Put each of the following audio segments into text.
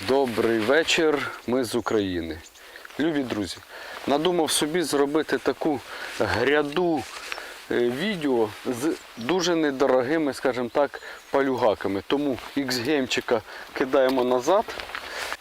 Добрий вечір, ми з України. Любі друзі, надумав собі зробити таку гряду е, відео з дуже недорогими, скажімо так, палюгаками. Тому X-геймчика кидаємо назад.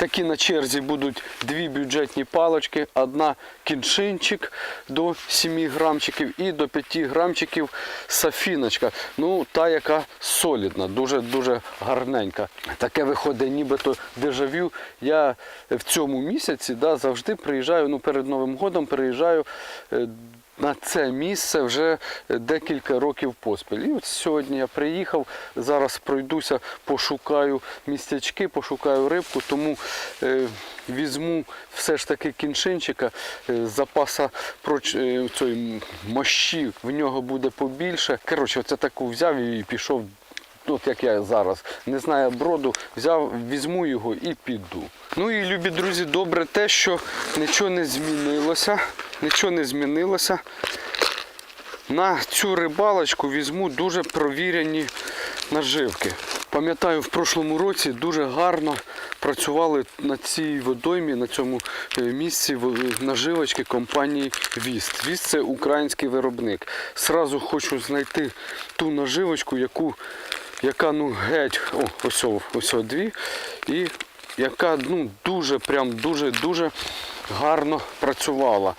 Такі на черзі будуть дві бюджетні палочки, одна кіншинчик до 7 грамчиків і до 5 грамчиків сафіночка. Ну, та, яка солідна, дуже-дуже гарненька. Таке виходить, нібито дежавю. Я в цьому місяці да, завжди приїжджаю, ну перед Новим годом приїжджаю. На це місце вже декілька років поспіль. І от сьогодні я приїхав, зараз пройдуся, пошукаю містячки, пошукаю рибку, тому е, візьму все ж таки кіншинчика, е, запаса проч, е, цієї мощі в нього буде побільше. Коротше, оце таку взяв і пішов. От як я зараз не знаю броду, взяв, візьму його і піду. Ну і любі друзі, добре те, що нічого не змінилося. Нічого не змінилося. На цю рибалочку візьму дуже провірені наживки. Пам'ятаю, в прошлому році дуже гарно працювали на цій водоймі, на цьому е, місці наживочки компанії Віст. Віст це український виробник. Сразу хочу знайти ту наживочку, яку, яка ну геть, о, ось, ось дві, і яка ну дуже, прям дуже дуже гарно працювала.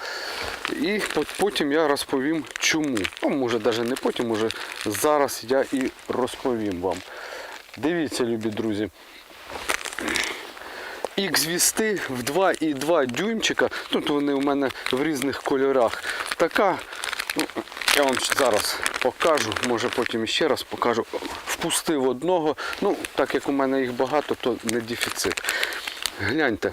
І потім я розповім чому. Ну, може навіть не потім, може зараз я і розповім вам. Дивіться, любі друзі. X-вісти в 2,2 дюймчика. Тут вони у мене в різних кольорах. Така, ну, я вам зараз покажу, може потім ще раз покажу. Впустив одного. Ну, так як у мене їх багато, то не дефіцит. Гляньте.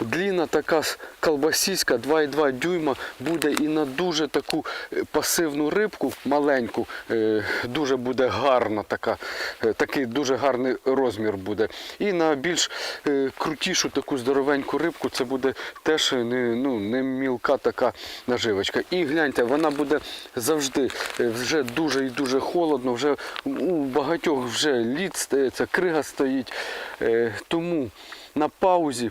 Длінна така колбасіська 2,2 дюйма буде і на дуже таку е, пасивну рибку, маленьку, е, дуже буде гарна така, е, такий дуже гарний розмір буде. І на більш крутішу таку здоровеньку рибку це буде теж не, ну, не мілка така наживочка. І гляньте, вона буде завжди вже дуже і дуже холодно, вже у багатьох вже лід стається, крига стоїть. Тому на паузі.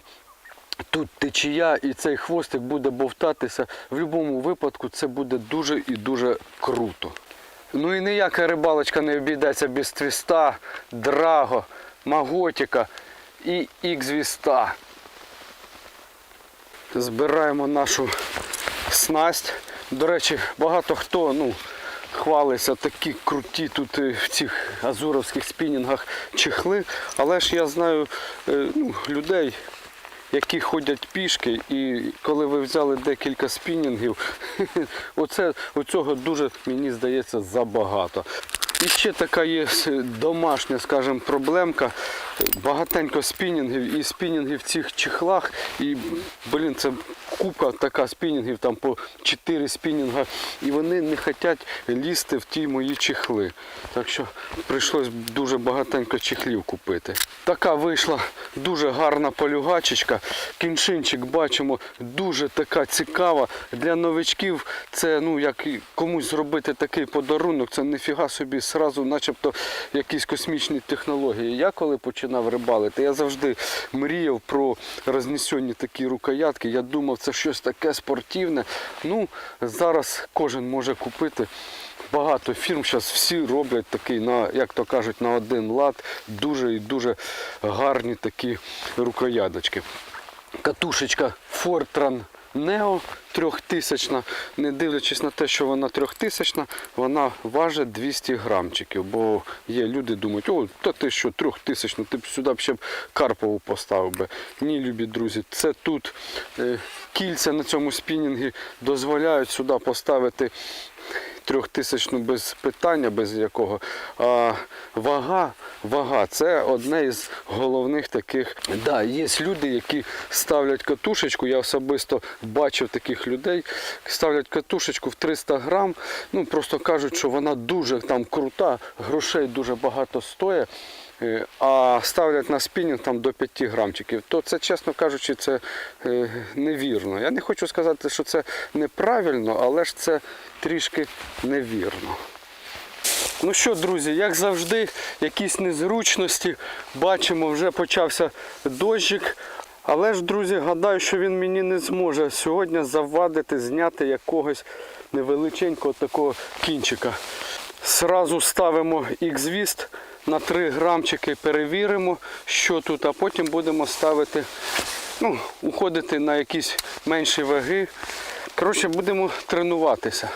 Тут течія і цей хвостик буде бовтатися. В будь-якому випадку це буде дуже і дуже круто. Ну і ніяка рибалочка не обійдеться без твіста, драго, маготіка і ікзвіста. Збираємо нашу снасть. До речі, багато хто ну, хвалиться такі круті тут е, в цих азуровських спінінгах чехли. Але ж я знаю е, ну, людей, які ходять пішки, і коли ви взяли декілька спінінгів, оце, оцього дуже, мені здається, забагато. І ще така є домашня, скажімо, проблемка. Багатенько спінінгів і спінінгів в цих чехлах. І, блін, це купа така спінінгів, там по 4 спінінга. І вони не хочуть лізти в ті мої чехли. Так що прийшлось дуже багатенько чехлів купити. Така вийшла дуже гарна полюгачечка. Кіншинчик бачимо, дуже така цікава. Для новичків це ну як комусь зробити такий подарунок, це ніфіга собі сразу, начебто якісь космічні технології. Я коли починав рибалити, я завжди мріяв про рознесені такі рукоятки. Я думав, це щось таке спортивне. Ну, зараз кожен може купити. Багато фірм зараз всі роблять такий, на, як то кажуть, на один лад дуже і дуже гарні такі рукоядочки. Катушечка Fortran Neo 3000, не дивлячись на те, що вона 3000, вона важить 200 грамчиків. Бо є люди думають, о, та ти що 3000, ти б сюди б ще Карпову поставив би. Ні, любі друзі, це тут е, кільця на цьому спінінгі дозволяють сюди поставити трьохтисячну без питання, без якого. А вага, вага це одне із головних таких. Да, є люди, які ставлять катушечку. Я особисто бачив таких людей, ставлять катушечку в 300 грам. Ну просто кажуть, що вона дуже там крута, грошей дуже багато стоїть. Е, А ставлять на спінінг там до 5 грамчиків, то це, чесно кажучи, це е, невірно. Я не хочу сказати, що це неправильно, але ж це трішки невірно. Ну що, друзі, як завжди, якісь незручності. Бачимо, вже почався дощик. Але ж, друзі, гадаю, що він мені не зможе сьогодні завадити, зняти якогось невеличенького такого кінчика. Сразу ставимо X-віст на 3 грамчики, перевіримо, що тут, а потім будемо ставити, ну, уходити на якісь менші ваги. Коротше, будемо тренуватися.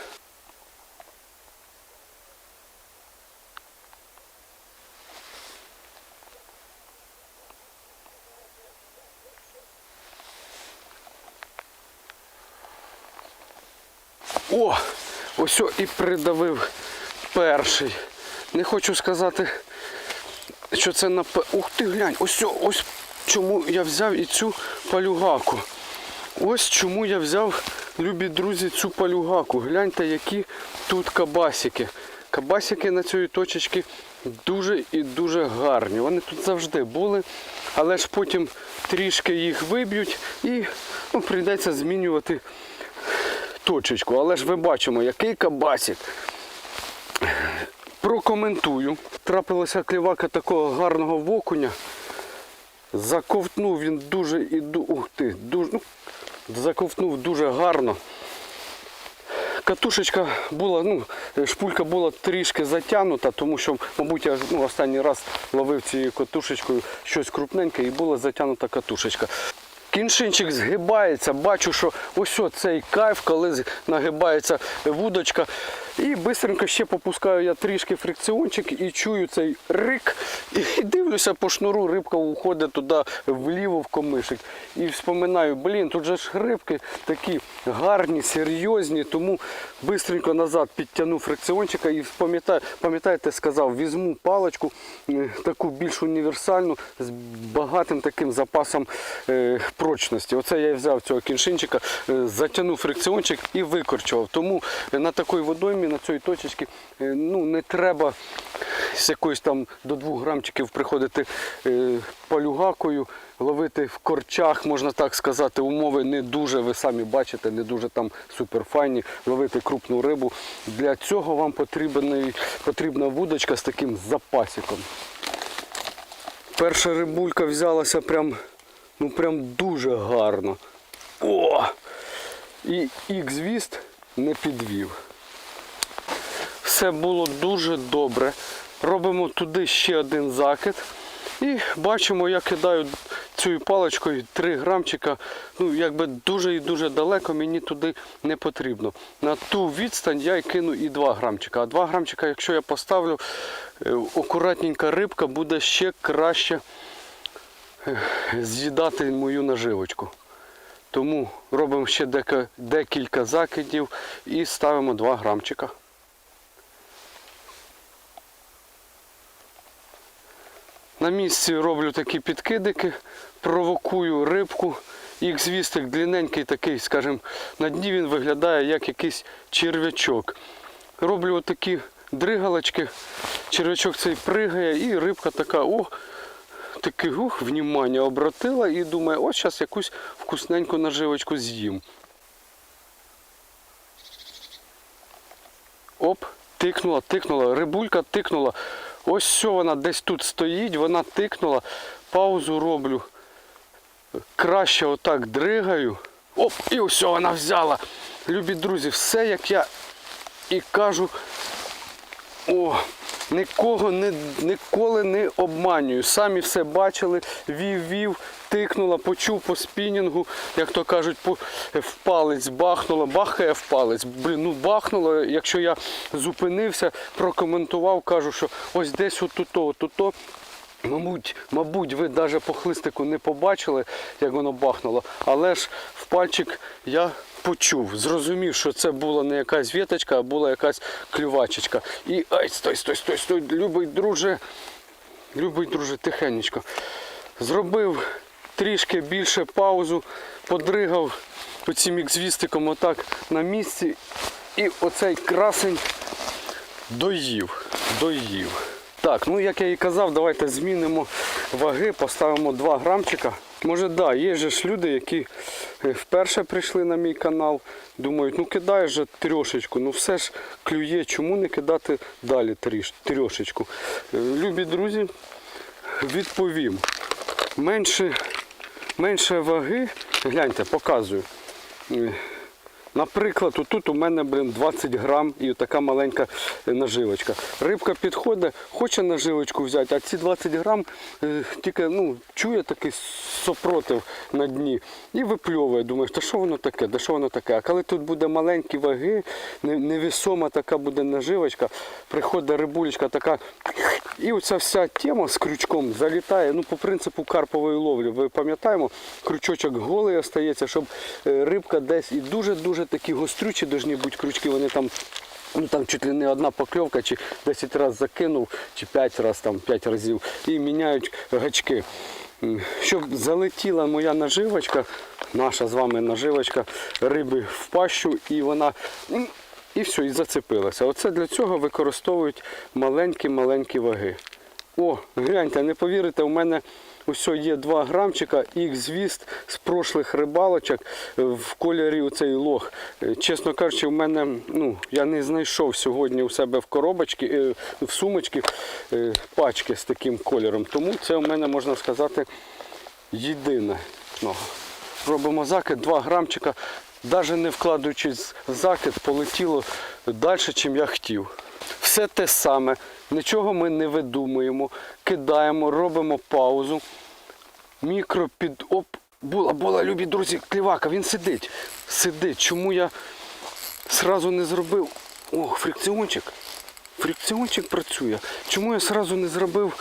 О! Ось і придавив перший. Не хочу сказати, що це на Ух ти глянь, ось ось чому я взяв і цю палюгаку. Ось чому я взяв, любі друзі, цю палюгаку. Гляньте, які тут кабасики. Кабасики на цій точечці дуже і дуже гарні. Вони тут завжди були, але ж потім трішки їх виб'ють і ну, прийдеться змінювати точечку. Але ж ви бачимо, який кабасик. Прокоментую. Трапилася клівака такого гарного вокуня. Заковтнув він дуже і. Ух ти, дуже, ну, заковтнув дуже гарно. Катушечка була, ну, шпулька була трішки затягнута, тому що, мабуть, я ну, останній раз ловив цією катушечкою щось крупненьке і була затягнута катушечка. Кіншинчик згибається, бачу, що ось цей кайф, коли нагибається вудочка. І швидко ще попускаю я трішки фрикціончик і чую цей рик. І дивлюся по шнуру, рибка уходить туди вліво в комишик. І вспоминаю, блін, тут же ж рибки такі гарні, серйозні, тому швидко назад підтягнув фрикціончика і пам'ятаю, пам'ятаєте, сказав, візьму паличку е, таку більш універсальну з багатим таким запасом е, прочності. Оце я взяв цього кіншинчика, е, затягнув фрикціончик і викорчував. Тому на такій водоймі, на цій точці, е, ну, не треба з якоюсь там до 2 грамчиків приходити е, палюгакою, ловити в корчах, можна так сказати, умови не дуже, ви самі бачите, не дуже там суперфайні, ловити крупну рибу. Для цього вам потрібна, вудочка з таким запасиком. Перша рибулька взялася прям, ну прям дуже гарно. О! І ікс-віст не підвів. Все було дуже добре. Робимо туди ще один закид. І бачимо, я кидаю цією паличкою 3 грамчика. Ну, якби дуже і дуже далеко мені туди не потрібно. На ту відстань я й кину і 2 грамчика. А 2 грамчика, якщо я поставлю, е, акуратненька рибка буде ще краще е, з'їдати мою наживочку. Тому робимо ще декілька закидів і ставимо 2 грамчика. На місці роблю такі підкидики, провокую рибку. Ікс-вістик длинненький такий, скажімо, на дні він виглядає як якийсь черв'ячок. Роблю отакі дригалочки, черв'ячок цей пригає і рибка така, о, таке ух, внімання обратила і думає, ось зараз якусь вкусненьку наживочку з'їм. Оп, тикнула, тикнула, рибулька тикнула. Ось що вона десь тут стоїть, вона тикнула, паузу роблю. Краще отак дригаю. Оп, і ось вона взяла. Любі друзі, все як я і кажу. О, нікого не, ніколи не обманюю. Самі все бачили, вів-вів, тикнула, почув по спінінгу, як то кажуть, по, в палець бахнула, бахає в палець. Блін, ну бахнуло, якщо я зупинився, прокоментував, кажу, що ось десь отуто, отуто. Мабуть, мабуть, ви навіть по хлистику не побачили, як воно бахнуло, але ж в пальчик я почув, зрозумів, що це була не якась віточка, а була якась клювачечка. І ай, стой, стой, стой, стой, любий друже, любий друже, тихенечко. Зробив трішки більше паузу, подригав оцим ікзвістиком отак на місці. І оцей красень доїв, доїв. Так, ну як я і казав, давайте змінимо ваги, поставимо 2 грамчика. Може, да, є ж люди, які е, вперше прийшли на мій канал, думають, ну кидай же трьошечку, ну все ж клює, чому не кидати далі трьошечку. Е, Любі друзі, відповім. Менше, менше ваги, гляньте, показую. Наприклад, тут у мене блин, 20 грам і така маленька е, наживочка. Рибка підходить, хоче наживочку взяти, а ці 20 грам е, тільки ну, чує такий сопротив на дні і випльовує. Думаєш, та що воно таке, да що воно таке? А коли тут буде маленькі ваги, невісома така буде наживочка, приходить рибулечка така, і оця вся тема з крючком залітає, ну, по принципу карпової ловлі. Ви пам'ятаємо, крючочок голий остається, щоб е, рибка десь і дуже-дуже такі гострючі должні бути крючки, вони там. Ну там чуть ли не одна покльовка, чи 10 разів закинув, чи 5 разів, там 5 разів, і міняють гачки. Щоб залетіла моя наживочка, наша з вами наживочка риби в пащу, і вона і все, і зацепилася. Оце для цього використовують маленькі-маленькі ваги. О, гляньте, не повірите, у мене ось є 2 грамчика X-Віст з прошлих рибалочок е, в кольорі оцей лох. Е, Чесно кажучи, у мене ну, я не знайшов сьогодні у себе в коробочці, е, в сумочці пачки з таким кольором. Тому це у мене можна сказати єдине. Ну, робимо закид 2 грамчика, навіть не вкладаючись в закид, полетіло далі, чим я хотів. Все те саме, нічого ми не видумуємо, кидаємо, робимо паузу. Мікро під. Оп! Була, була, любі друзі, клівака, він сидить. Сидить. Чому я сразу не зробив. О, фрикціончик. Фрикціончик працює. Чому я сразу не зробив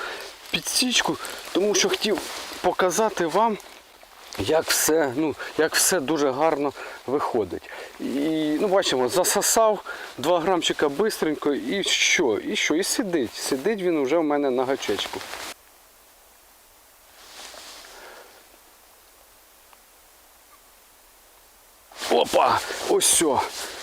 підсічку? Тому що хотів показати вам, як все, ну, як все дуже гарно виходить. І ну, бачимо, засосав 2 грамчика бистренько і що? І що? І сидить. Сидить він вже в мене на гачечку. Опа! Ось все.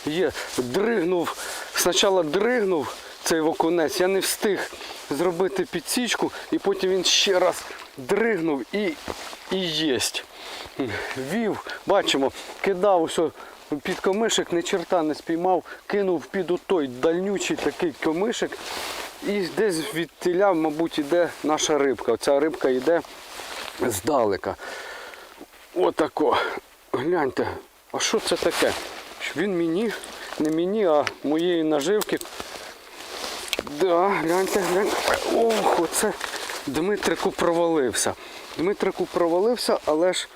Є. Дригнув. Спочатку дригнув цей окунець. Я не встиг зробити підсічку, і потім він ще раз дригнув і, і єсть. Вів, бачимо, кидав усе під комишик, ні черта не спіймав, кинув під той дальнючий такий комишик. І десь від тіля, мабуть, іде наша рибка. Оця рибка йде здалека. Отако. Гляньте, а що це таке? Він мені, не мені, а моєї наживки. Да, гляньте, гляньте. Ох, оце Дмитрику провалився. Дмитрику провалився, але ж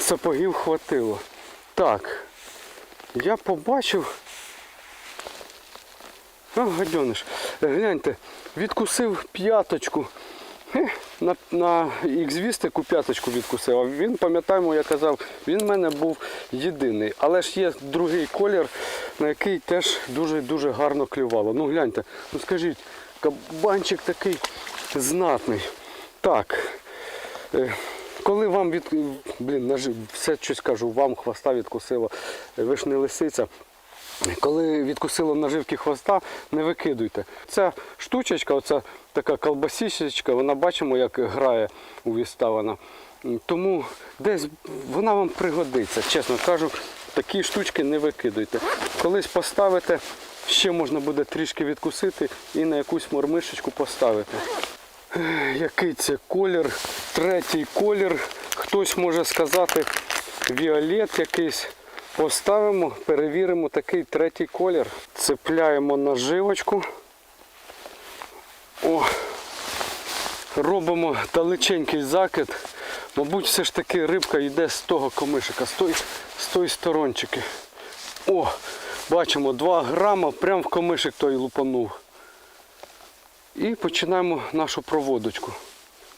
сапогів хватило. Так, я побачив. А, гадьониш. Гляньте, відкусив п'яточку. На, на X-вістику п'яточку відкусив. А він, пам'ятаємо, я казав, він в мене був єдиний. Але ж є другий колір, на який теж дуже-дуже гарно клювало. Ну гляньте, ну скажіть, кабанчик такий знатний. Так. е, Коли вам від. Блін, все щось кажу, вам хвоста відкусило, е, ви ж не лисиця. Коли відкусило наживки хвоста, не викидуйте. Ця штучечка, оця така колбасічечка, вона бачимо, як грає у віста вона. Тому десь вона вам пригодиться. Чесно кажу, такі штучки не викидуйте. Колись поставите, ще можна буде трішки відкусити і на якусь мормишечку поставити. Який це колір? Третій колір. Хтось може сказати віолет якийсь. Поставимо, перевіримо такий третій колір. Цепляємо наживочку. О, робимо далеченький закид. Мабуть, все ж таки рибка йде з того комишика, з тої, з тої сторончики. О, бачимо 2 грама, прямо в комишик той лупанув. І починаємо нашу проводочку.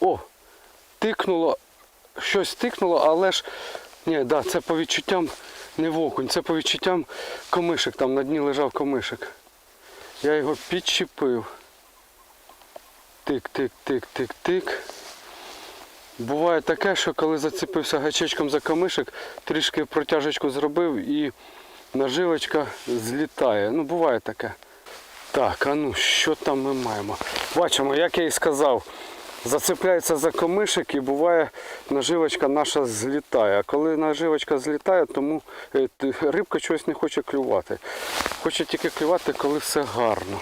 О, тикнуло, щось тикнуло, але ж ні, да, це по відчуттям не вокунь, це по відчуттям комишик, там на дні лежав комишик. Я його підчепив. Тик, тик, тик, тик, тик. Буває таке, що коли зацепився гачечком за камишик, трішки протяжечку зробив і наживочка злітає. Ну, буває таке. Так, а ну що там ми маємо? Бачимо, як я і сказав, зацепляється за комишик і буває наживочка наша злітає. А коли наживочка злітає, тому е, рибка чогось не хоче клювати. Хоче тільки клювати, коли все гарно.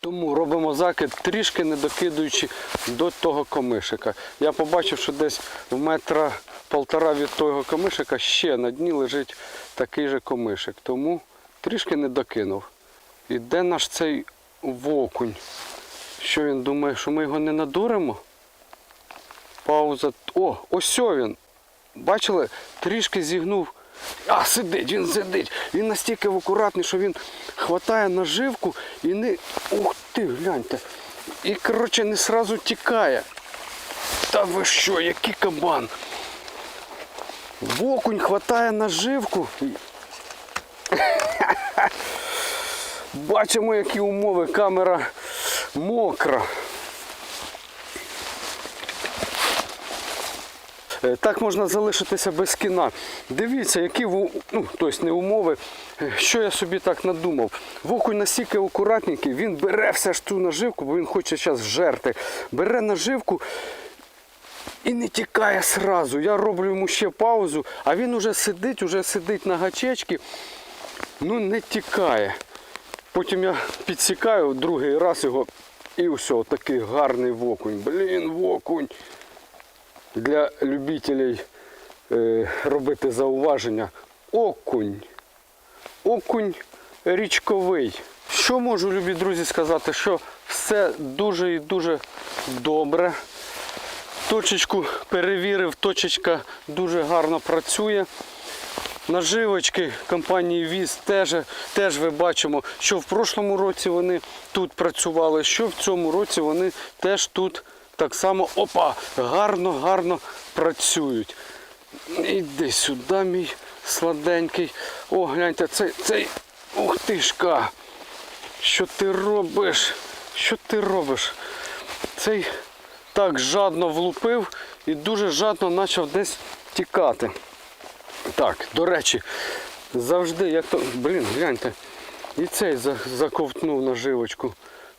Тому робимо закид, трішки не докидуючи до того комишика. Я побачив, що десь в метра полтора від того комишика ще на дні лежить такий же комишик. Тому трішки не докинув. І де наш цей вокунь? Що він думає, що ми його не надуримо? Пауза. О, ось він. Бачили? Трішки зігнув. А, сидить, він сидить. Він настільки акуратний, що він хватає наживку і не. Ух ти, гляньте. І, коротше, не сразу тікає. Та ви що, який кабан? Вокунь хватає наживку. Бачимо, які умови. Камера мокра. Е, Так можна залишитися без кіна. Дивіться, які ну, тобто не умови. Е, Що я собі так надумав? Вокунь настільки акуратненький, він бере все ж ту наживку, бо він хоче зараз жерти. Бере наживку і не тікає сразу. Я роблю йому ще паузу, а він уже сидить, уже сидить на гачечці, ну не тікає. Потім я підсікаю другий раз його і все, такий гарний вокунь. Блін, вокунь для любителей е, робити зауваження. Окунь. Окунь річковий. Що можу, любі друзі, сказати, що все дуже і дуже добре. Точечку перевірив, точечка дуже гарно працює. Наживочки компанії ВІЗ теж, теж ви бачимо, що в прошлому році вони тут працювали, що в цьому році вони теж тут так само опа, гарно, гарно працюють. Іди сюди, мій сладенький. О, гляньте, цей, цей, ух тишка. Що ти робиш? Що ти робиш? Цей так жадно влупив і дуже жадно почав десь тікати. Так, до речі, завжди, як то. Блін, гляньте. І цей заковтнув наживочку.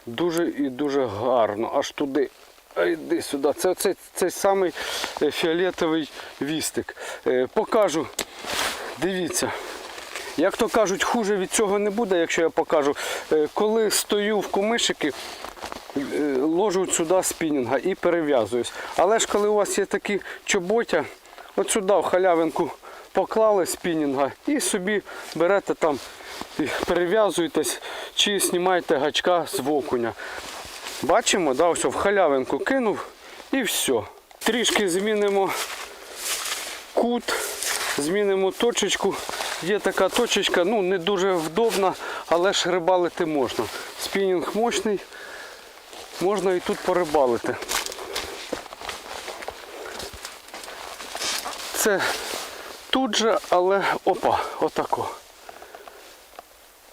Дуже і дуже гарно. Аж туди. А йди сюди. Це цей, цей самий е, фіолетовий вістик. Е, покажу. Дивіться. Як то кажуть, хуже від цього не буде, якщо я покажу. Е, Коли стою в комишики, е, ложу сюди спінінга і перев'язуюсь. Але ж коли у вас є такі чоботя, от сюди в халявинку поклали спінінга і собі берете там, перев'язуєтесь чи знімаєте гачка з окуня. Бачимо, да, ось в халявинку кинув і все. Трішки змінимо кут, змінимо точечку. Є така точечка, ну не дуже вдобна, але ж рибалити можна. Спінінг мощний, можна і тут порибалити. Це тут же, але опа, отако.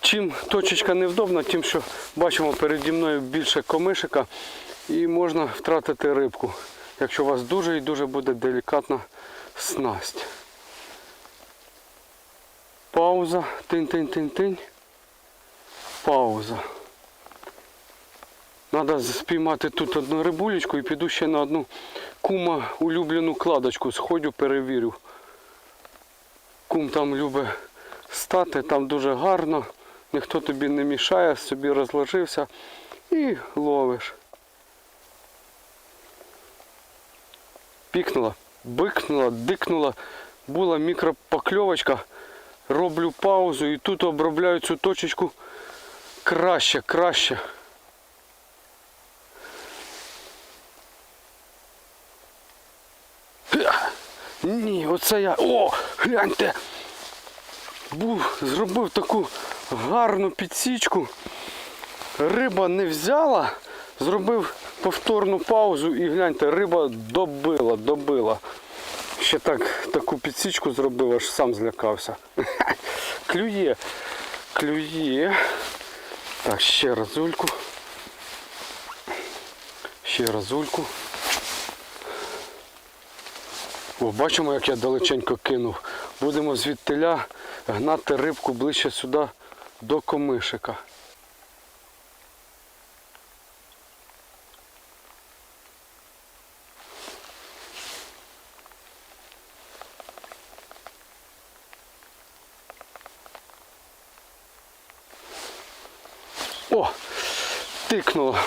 Чим точечка невдобна, тим що бачимо переді мною більше комишика і можна втратити рибку, якщо у вас дуже і дуже буде делікатна снасть. Пауза, тинь-тинь-тинь-тинь. Пауза. Треба спіймати тут одну рибулечку і піду ще на одну кума улюблену кладочку. Сходю, перевірю. Кум там любить стати, там дуже гарно, ніхто тобі не мішає, собі розложився і ловиш. Пікнула, бикнула, дикнула, була мікропокльовочка, роблю паузу і тут обробляю цю точечку краще, краще. Ха! Ні, оце я. О, гляньте. Був, зробив таку гарну підсічку. Риба не взяла, зробив повторну паузу і гляньте, риба добила, добила. Ще так, таку підсічку зробив, аж сам злякався. Клює, клює. Так, ще разульку. Ще разульку. О, бачимо, як я далеченько кинув. Будемо звідтиля гнати рибку ближче сюди до комишика. О, тикнуло.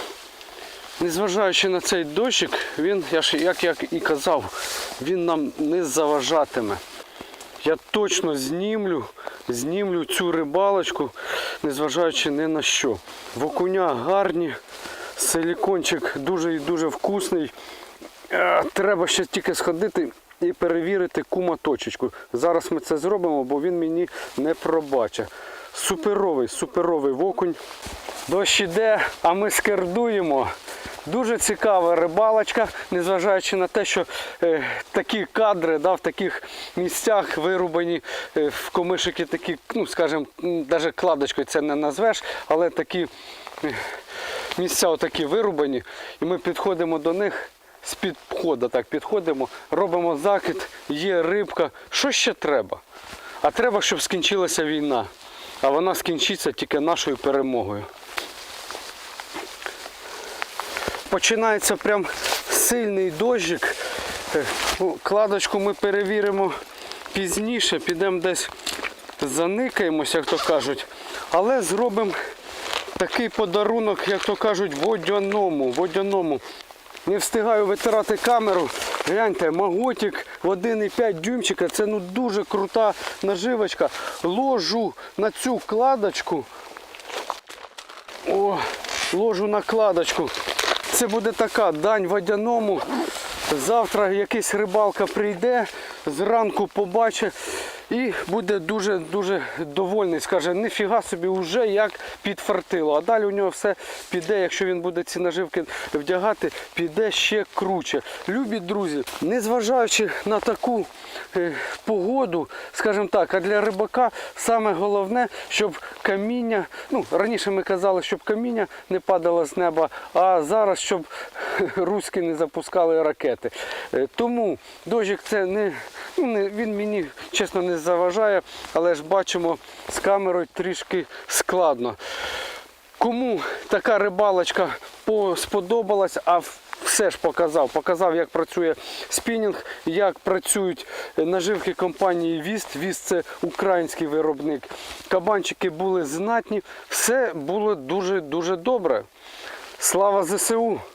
Незважаючи на цей дощик, він, я ж, як я і казав, він нам не заважатиме. Я точно знімлю, знімлю цю рибалочку, незважаючи ні на що. В окуня гарні, силікончик дуже і дуже вкусний. Е, Треба ще тільки сходити і перевірити кума точечку. Зараз ми це зробимо, бо він мені не пробачить. Суперовий, суперовий вокунь. Дощ іде, а ми скердуємо. Дуже цікава рибалочка, незважаючи на те, що е, такі кадри да, в таких місцях вирубані е, в комишики такі, ну скажімо, навіть кладочкою це не назвеш, але такі е, місця отакі вирубані, і ми підходимо до них з підходу, так підходимо, робимо закид, є рибка. Що ще треба? А треба, щоб скінчилася війна. А вона скінчиться тільки нашою перемогою. Починається прям сильний дощик. Е, ну, Кладочку ми перевіримо пізніше, підемо десь заникаємось, як то кажуть. Але зробимо такий подарунок, як то кажуть, водяному. водяному. Не встигаю витирати камеру. Гляньте, маготик в 1,5 дюймчика. Це ну дуже крута наживочка. Ложу на цю кладочку. О, ложу накладочку. Це буде така дань водяному. Завтра якась рибалка прийде, зранку побачить і буде дуже-дуже довольний. Скаже, ніфіга собі вже як підфартило. А далі у нього все піде, якщо він буде ці наживки вдягати, піде ще круче. Любі друзі, незважаючи на таку е, погоду, скажімо так, а для рибака саме головне, щоб каміння, ну раніше ми казали, щоб каміння не падало з неба, а зараз щоб руські не запускали ракети. Е, Тому дощик це не, ну, не він мені чесно не заважає, але ж бачимо з камерою трішки складно. Кому така рибалочка по- сподобалась, а все ж показав. Показав, як працює спінінг, як працюють наживки компанії Віст. Віст це український виробник. Кабанчики були знатні, все було дуже-дуже добре. Слава ЗСУ!